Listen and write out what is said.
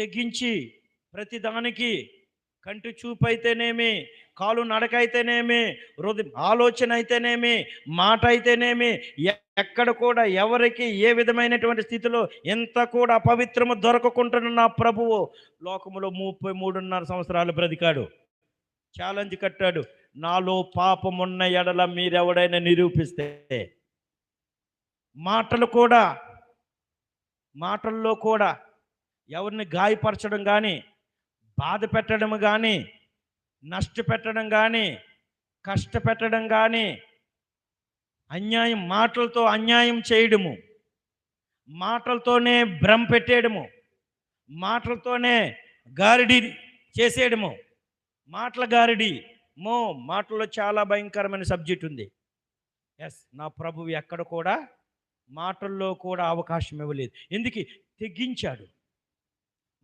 తెగించి ప్రతిదానికి కంటి చూపు అయితేనేమి కాలు నడక అయితేనేమి హృదయ ఆలోచన అయితేనేమి మాట అయితేనేమి ఎ- ఎక్కడ కూడా ఎవరికి ఏ విధమైనటువంటి స్థితిలో ఎంత కూడా అపవిత్రము దొరకకుంటున్న నా ప్రభువు లోకములో ముప్పై మూడున్నర సంవత్సరాలు బ్రతికాడు. ఛాలెంజ్ కట్టాడు. నాలో పాపమున్న ఎడల మీరెవడైనా నిరూపిస్తే. మాటలు కూడా మాటల్లో కూడా ఎవరిని గాయపరచడం కానీ బాధ పెట్టడం కానీ నష్టపెట్టడం కానీ కష్టపెట్టడం కానీ అన్యాయం మాటలతో అన్యాయం చేయడము మాటలతోనే భ్రమ పెట్టేయడము మాటలతోనే గారిడి చేసేయడము మాటల గారిడి. మో మాటల్లో చాలా భయంకరమైన సబ్జెక్ట్ ఉంది. ఎస్ నా ప్రభువు ఎక్కడ కూడా మాటల్లో కూడా అవకాశం ఇవ్వలేదు. ఎందుకు? తెగించాడు.